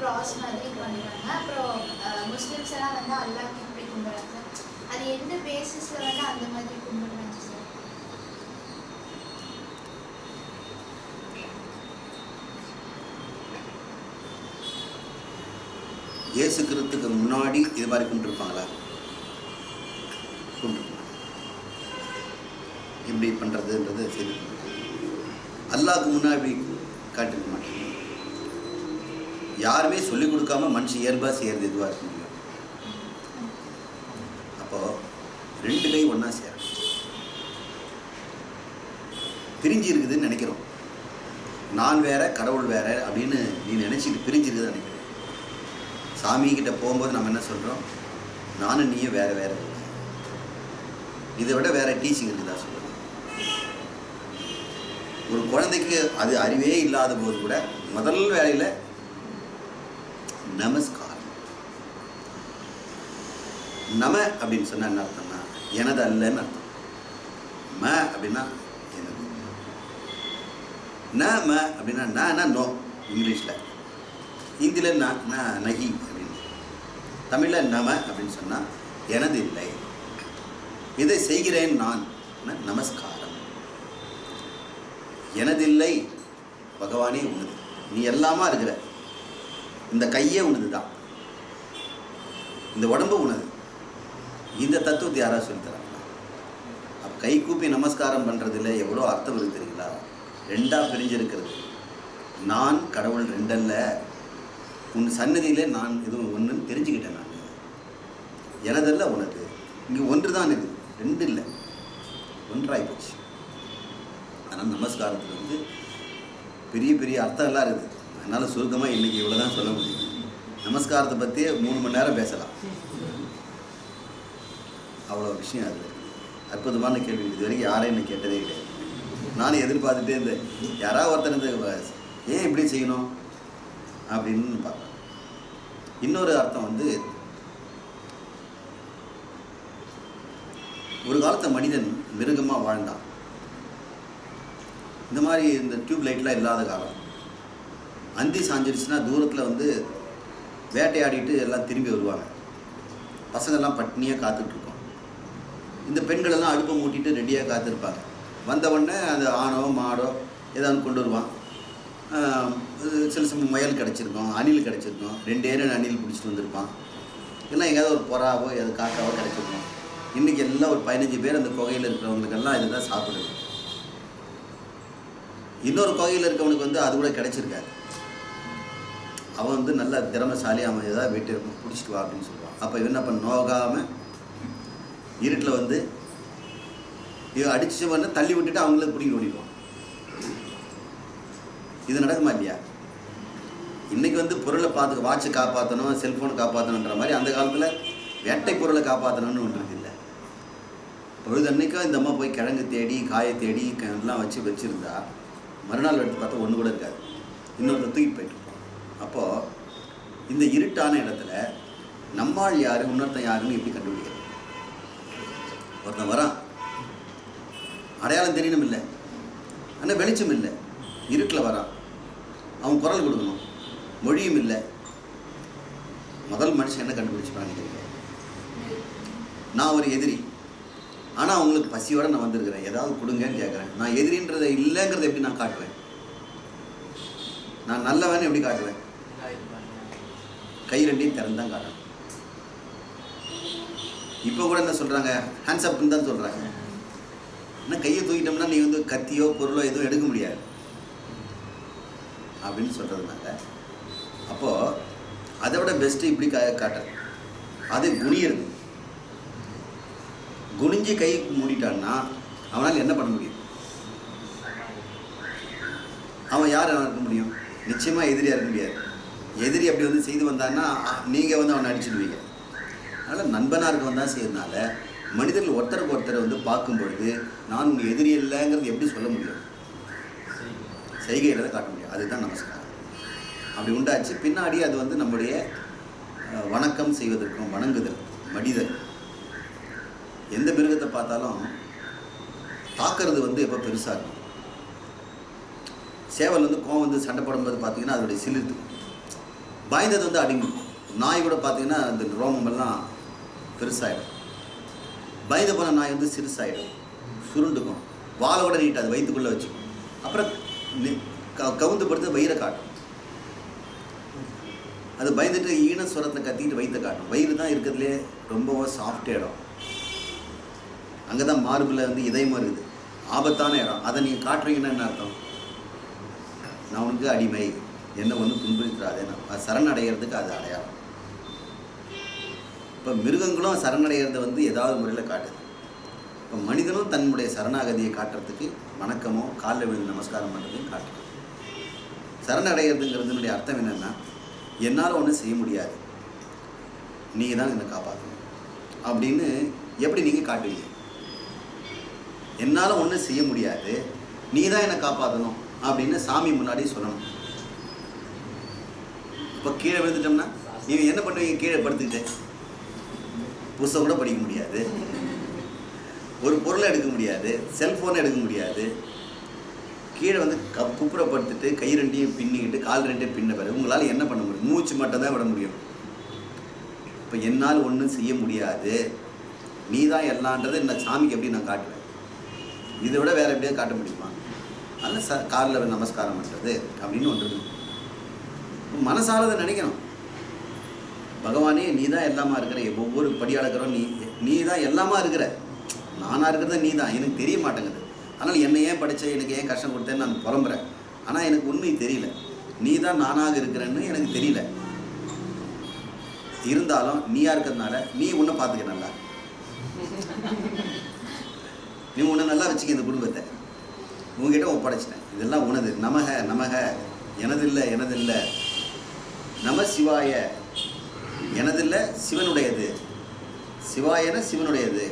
Cross மாதிரி பண்ணுறாங்க அப்புறம் முஸ்லிம்ஸ் எல்லாம் வந்து அல்லாஹ் இப்படி கும்பிட்றாங்க? அது எந்த பேசிஸில் வந்து அந்த மாதிரி கும்பிட்றாங்க சார் இயேசு கிறிஸ்துக்கு முன்னாடி இது மாதிரி கும்பிட்டுருப்பாங்களா? கும்பிட்டுருப்பாங்க. எப்படி பண்ணுறதுன்றது சரி அல்லாவுக்கு முன்னாடி காட்டிருக்க மாட்டேங்க. யாருமே சொல்லிக் கொடுக்காம மனுஷன் இயல்பாக செய்கிறது இதுவாக இருக்க முடியும் அப்போது ரெண்டு கை ஒன்றா சேர பிரிஞ்சு இருக்குதுன்னு நினைக்கிறோம். நான் வேற கடவுள் வேற அப்படின்னு நீ நினச்சிட்டு பிரிஞ்சிருக்குதுன்னு நினைக்கிறேன். சாமி கிட்ட போகும்போது நம்ம என்ன சொல்கிறோம் நானும் நீயும் வேற வேற. இதை விட வேற டீச்சிங் இருக்குதா சொல்லுங்க. ஒரு குழந்தைக்கு அது அறிவே இல்லாத போது கூட முதல் வேலையில் நமஸ்காரம். நம அப்படின்னு சொன்னால் என்ன அர்த்தம்னா எனது அல்லன்னு அர்த்தம். ம அப்படின்னா எனது. ந ம அப்படின்னா நனா நோ இங்கிலீஷில். ஹிந்தியில் நான் ந நகி அப்படின்னு. தமிழில் நம அப்படின்னு சொன்னால் எனது இல்லை. இதை செய்கிறேன் நான். நமஸ்காரம். எனதில்லை பகவானே உனது நீ எல்லாமா இருக்கிற இந்த கையே உனது தான். இந்த உடம்பு உனது. இந்த தத்துவத்தை யாராவது சொல்லித்தராங்க கை கூப்பி நமஸ்காரம் பண்ணுறதுல எவ்வளோ அர்த்தம் இருக்கு தெரியுங்களா? ரெண்டாக பிரிஞ்சிருக்கிறது. நான் கடவுள் ரெண்டல்ல. உன் சன்னதியில் நான் எதுவும் ஒன்றுன்னு தெரிஞ்சுக்கிட்டேன் நான். எனதல்ல உனது. இங்கே ஒன்று தான் இருக்குது ரெண்டு இல்லை. ஒன்றாகி போச்சு. ஆனால் நமஸ்காரத்தில் வந்து பெரிய பெரிய அர்த்தம் எல்லாம் இருக்குது. அதனால் சுருக்கமாக இன்றைக்கி இவ்வளோ தான் சொல்ல முடியும். நமஸ்காரத்தை பற்றி மூணு மணி நேரம் பேசலாம். அவ்வளோ விஷயம் அது. அற்புதமான கேள்வி. இது வரைக்கும் யாரையும் என்ன கேட்டதே கிடையாது. நானும் எதிர்பார்த்துட்டே இருந்தேன். யாராவது ஒருத்தர் ஏன் இப்படி செய்யணும்? அப்படின்னு பார்ப்பேன் இன்னொரு அர்த்தம் வந்து ஒரு காலத்து மனிதன் மிருகமாக வாழ்ந்தான். இந்த மாதிரி இந்த டியூப் லைட்லாம் இல்லாத காலம். அந்தி சாஞ்சிருச்சுன்னா தூரத்தில் வந்து வேட்டையாடிட்டு எல்லாம் திரும்பி வருவாங்க. பசங்கள்லாம் பட்னியாக காத்துட்ருக்கோம். இந்த பெண்களெல்லாம் அடுப்பை மூட்டிட்டு ரெடியாக காத்திருப்பாங்க. வந்தவுடனே அந்த ஆணோ மாடோ ஏதாவது கொண்டு வருவான். சில சமயம் முயல் கிடச்சிருக்கோம் அணில் கிடச்சிருக்கோம். ரெண்டே ரெண்டு அணில் பிடிச்சிட்டு வந்திருப்பான். இல்லை எங்கேயாவது ஒரு புறாவோ ஏதாவது காக்காவோ கிடச்சிருக்கோம். இன்றைக்கி எல்லாம் ஒரு பதினஞ்சு பேர் அந்த குகையில் இருக்கிறவங்களுக்கெல்லாம் இதுதான் சாப்பிடுது இன்னொரு குகையில் இருக்கவனுக்கு வந்து அது கூட கிடைச்சிருக்காது. அவன் வந்து நல்ல திறமைசாலி அவன் ஏதாவது வெட்டி பிடிச்சிட்டு வா அப்படின்னு சொல்லுவான். அப்போ இவன் என்ன பண்ண நோகாமல் இருட்டில் வந்து இவன் அடிச்ச உடனே தள்ளி விட்டுட்டு அவங்கள பிடிக்க ஓடிடுவான். இது நடக்குமா இல்லையா? இன்னைக்கு வந்து பொருளை பார்த்து வாட்சை காப்பாற்றணும் செல்ஃபோனை காப்பாற்றணுன்ற மாதிரி அந்த காலத்தில் வேட்டை பொருளை காப்பாற்றணும்னு ஒன்று இல்லை. இல்லை பொழுதன்னைக்கும் இந்த அம்மா போய் கிழங்கு தேடி காயை தேடி எல்லாம் வச்சு வச்சுருந்தா மறுநாள் எடுத்து பார்த்தா ஒன்று கூட இருக்காது. இன்னொருத்தர் தூக்கி போயிட்டு அப்போது இந்த இருட்டான இடத்துல நம்மாள் யார் இன்னொருத்தன் யாருன்னு எப்படி கண்டுபிடிக்கிறது? ஒருத்தன் வரான். அடையாளம் தெரியணும் இல்லை. ஆனால் வெளிச்சம் இல்லை. இருட்டில் வரான். அவன் குரல் கொடுக்கணும். மொழியும் இல்லை. முதல் மனுஷன் என்ன கண்டுபிடிச்சிப்பான்னு நான் ஒரு எதிரி. ஆனால் அவங்களுக்கு பசியோட நான் வந்திருக்கிறேன். ஏதாவது கொடுங்கன்னு கேட்குறேன். நான் எதிரின்றதை இல்லைங்கிறத எப்படி நான் காட்டுவேன்? நான் நல்லவன் எப்படி காட்டுவேன்? கை ரெண்டையும் திறந்தான் காட்டணும். இப்போ கூட என்ன சொல்கிறாங்க ஹேண்ட்ஸ் அப்னு தான் சொல்கிறாங்க ஆனால் கையை தூக்கிட்டோம்னா நீ வந்து கத்தியோ பொருளோ எதுவும் எடுக்க முடியாது. அப்படின்னு சொல்கிறதுனால அப்போது அதை விட பெஸ்ட்டு இப்படி கா காட்டுறது அது குனியிறது. குனிஞ்சு கை மூடிட்டான்னா அவனால் என்ன பண்ண முடியும்? அவன் யார் இருக்க முடியும்? நிச்சயமாக எதிரியாக இருக்க முடியாது. எதிரி அப்படி வந்து செய்து வந்தான்னா நீங்கள் வந்து அவனை அடிச்சிடுவீங்க. அதனால் நண்பனாக இருக்க வந்தால் செய்யறதுனால மனிதர்கள் ஒருத்தருக்கு ஒருத்தரை வந்து பார்க்கும் பொழுது நான் உங்கள் எதிரி இல்லைங்கிறது எப்படி சொல்ல முடியும்? செய்கையில் தான் காட்ட முடியும். அதுதான் நமஸ்காரம். அப்படி உண்டாச்சு. பின்னாடி அது வந்து நம்முடைய வணக்கம் செய்வதற்கும் வணங்குதல் மடிதல். எந்த மிருகத்தை பார்த்தாலும் தாக்குறது வந்து எப்போ பெருசாக இருக்கும். சேவல் வந்து கோவம் வந்து சண்டை போடும்போது பார்த்தீங்கன்னா அதோடைய சிலிர்த்து. பயந்தது வந்து அடிமை. நாய் கூட பார்த்தீங்கன்னா அந்த ரோமமெல்லாம் பெருசாகிடும் பயந்து போன நாய் வந்து சிறுசாயிடும். சுருண்டுக்கும். வாழை கூட நீட்டாது வயிற்றுக்குள்ளே வச்சுக்கும். அப்புறம் நி- க- கவுந்து படுத்து வயிறை காட்டும். அது பயந்துட்டு ஈன சுரத்தை கத்திட்டு வயிற்றை காட்டும். வயிறு தான் இருக்கிறதுலே ரொம்பவும் சாஃப்ட் இடம். அங்கே தான் மார்பில் வந்து இதயமாக இருக்குது ஆபத்தான இடம். அதை நீங்கள் காட்டுறீங்கன்னா என்ன அர்த்தம்? நான் உனக்கு அடிமை. என்னை ஒன்றும் துன்புறுத்துறாதே அது சரணடைகிறதுக்கு அது அடையாளம். இப்போ மிருகங்களும் சரணடைகிறத வந்து ஏதாவது முறையில் காட்டுது. இப்போ மனிதனும் தன்னுடைய சரணாகதியை காட்டுறதுக்கு வணக்கமோ காலில் விழுந்து நமஸ்காரம் பண்ணுறதையும் காட்டுது. சரணடைகிறதுங்கிறதுனுடைய அர்த்தம் என்னென்னா என்னால் ஒன்றும் செய்ய முடியாது. நீங்கள் தான் என்னை காப்பாற்றணும் அப்படின்னு எப்படி நீங்கள் காட்டுவீங்க? என்னால் ஒன்றும் செய்ய முடியாது. நீ தான் என்னை காப்பாற்றணும் அப்படின்னு சாமி முன்னாடி சொல்லணும். இப்போ கீழே விழுந்துட்டோம்னா நீங்கள் என்ன பண்ணுவீங்க கீழே படுத்துக்கிட்டேன் புதுசாக கூட படிக்க முடியாது. ஒரு பொருளை எடுக்க முடியாது. செல்ஃபோனை எடுக்க முடியாது. கீழே வந்து க குப்புறப்படுத்திட்டு கை ரெண்டையும் பின்னிக்கிட்டு கால் ரெண்டையும் பின்ன பிறகு உங்களால் என்ன பண்ண முடியும்? மூச்சு மட்டும் தான் விட முடியும். இப்போ என்னால் ஒன்றும் செய்ய முடியாது. நீ தான் எல்லான்றது நான் சாமிக்கு எப்படி நான் காட்டுவேன்? இதை விட வேறு எப்படியாவது காட்ட முடியுமா? அதனால் ச காலில் நமஸ்காரம் பண்ணுறது அப்படின்னு ஒன்று இருக்கு. மனசால அதை நினைக்கணும். பகவானே நீ தான் எல்லாமா இருக்கிற. ஒவ்வொரு படியாளக்கிறோம் நீ நீ தான் எல்லாமா இருக்கிற. நானாக இருக்கிறது நீ தான் எனக்கு தெரிய மாட்டேங்குது. அதனால் என்னை ஏன் படித்த எனக்கு ஏன் கஷ்டம் கொடுத்தேன்னு நான் புலம்புறேன். ஆனால் எனக்கு உண்மை தெரியல. நீ தான் நானாக இருக்கிறேன்னு எனக்கு தெரியல. இருந்தாலும் நீயா இருக்கிறதுனால நீ உன்னை பார்த்துக்க நல்லா. நீ உன்னை நல்லா வச்சுக்க இந்த குடும்பத்தை. உங்ககிட்ட ஒப்படைச்சிட்டேன். இதெல்லாம் உனது. நமக நமக. எனதில்லை எனதில்லை. நம சிவாய. எனதில்ல சிவனுடையது. சிவாயன சிவனுடையது.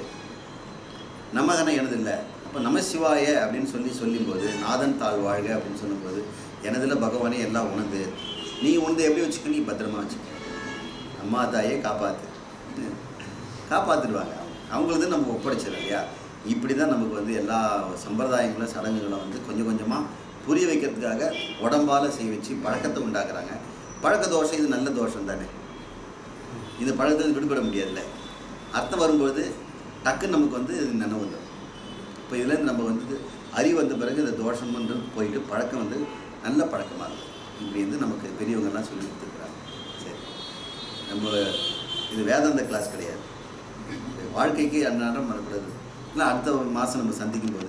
நமகன எனதில்லை. அப்போ நம சிவாய அப்படின்னு சொல்லி சொல்லும்போது நாதன் தாழ் வாழ்க அப்படின்னு சொல்லும்போது எனதில் பகவானே எல்லாம் உணர்ந்து நீ உணர்ந்து எப்படி வச்சுக்க? நீ பத்திரமா வச்சுக்க. அம்மா தாயே காப்பாத்து. காப்பாற்றிடுவாங்க அவங்களுக்கு நம்ம ஒப்படைச்சிடும் இல்லையா? இப்படி தான் நமக்கு வந்து எல்லா சம்பிரதாயங்களும் சடங்குகளும் வந்து கொஞ்சம் கொஞ்சமாக புரிய வைக்கிறதுக்காக உடம்பால் செய்ய வச்சு பழக்கத்தை உண்டாக்குறாங்க. பழக்க தோஷம் இது நல்ல தோஷம் தானே? இந்த பழக்கத்தை விடுபட முடியாதுல்ல. அர்த்தம் வரும்போது டக்குன்னு நமக்கு வந்து இது நினைவு வந்துடும் இப்போ இதுலேருந்து நம்ம வந்து அறிவு வந்த பிறகு இந்த தோஷம் வந்து போயிட்டு பழக்கம் வந்து நல்ல பழக்கமாக இருக்கும். இப்படி வந்து நமக்கு பெரியவங்கெல்லாம் சொல்லி கொடுத்துருக்குறாங்க. சரி. நம்ம இது வேதாந்த கிளாஸ் கிடையாது. வாழ்க்கைக்கு அன்றாடம் வரக்கூடாது இல்லை அடுத்த மாதம் நம்ம சந்திக்கும் போது